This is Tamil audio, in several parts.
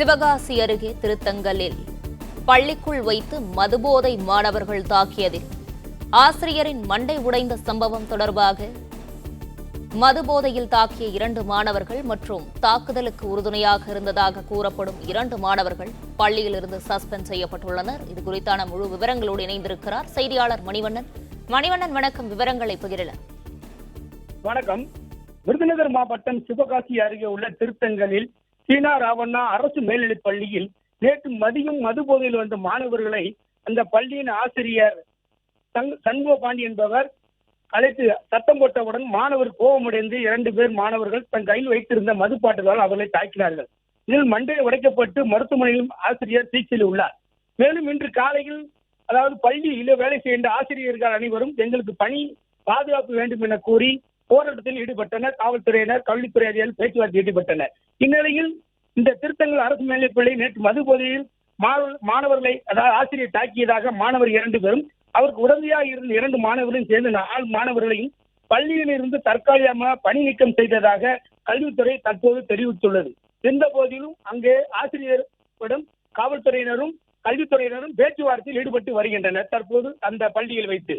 சிவகாசி அருகே திருத்தங்கலில் பள்ளிக்குள் வைத்து மதுபோதை மாணவர்கள் தாக்கியதில் ஆசிரியரின் மண்டை உடைந்த சம்பவம் தொடர்பாக மதுபோதையில் தாக்கிய இரண்டு மாணவர்கள் மற்றும் தாக்குதலுக்கு உறுதுணையாக இருந்ததாக கூறப்படும் இரண்டு மாணவர்கள் பள்ளியிலிருந்து சஸ்பெண்ட் செய்யப்பட்டுள்ளனர். இது குறித்தான முழு விவரங்களோடு இணைந்திருக்கிறார் செய்தியாளர் மணிவண்ணன். மணிவண்ணன் வணக்கம். விவரங்களை பகிரல வணக்கம். விருதுநகர் மாவட்டம் சிவகாசி அருகே உள்ள திருத்தங்களில் சீனா ராவண்ணா அரசு மேல்நிலைப் பள்ளியில் நேற்று மதியம் மதுபோதையில் வந்த மாணவர்களை அந்த பள்ளியின் ஆசிரியர் சண்முக பாண்டி என்பவர் அழைத்து சத்தம் போட்டவுடன் மாணவர் கோபமடைந்து இரண்டு பேர் மாணவர்கள் தன் கையில் வைத்திருந்த மது அவர்களை தாக்கினார்கள். இதில் மண்டை உடைக்கப்பட்டு மருத்துவமனையிலும் ஆசிரியர் சிகிச்சையில் உள்ளார். மேலும் இன்று காலையில் அதாவது பள்ளியில் வேலை செய்கின்ற ஆசிரியர்கள் அனைவரும் எங்களுக்கு பணி பாதுகாப்பு வேண்டும் என கூறி போராட்டத்தில் ஈடுபட்டனர் காவல்துறையினர் கல்வித்துறை அதிகாரிகள் பேச்சுவார்த்தை ஈடுபட்டனர். இந்நிலையில் இந்த திருத்தங்கள் அரசு மேல்நிலைப்பள்ளி நேற்று மது போதையில் மாணவர்- மாணவர்களை அதாவது ஆசிரியர் தாக்கியதாக மாணவர் இரண்டு பேரும் அவருக்கு உடனடியாக இருந்த இரண்டு மாணவர்களும் சேர்ந்து நாலு மாணவர்களையும் பள்ளியில் இருந்து தற்காலிகமாக பணி நீக்கம் செய்ததாக கல்வித்துறை தற்போது தெரிவித்துள்ளது. எந்த போதிலும் அங்கே ஆசிரியரிடம் காவல்துறையினரும் கல்வித்துறையினரும் பேச்சுவார்த்தையில் ஈடுபட்டு வருகின்றனர் தற்போது அந்த பள்ளியில் வைத்து.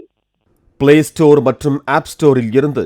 பிளே ஸ்டோர் மற்றும் ஆப் ஸ்டோரில் இருந்து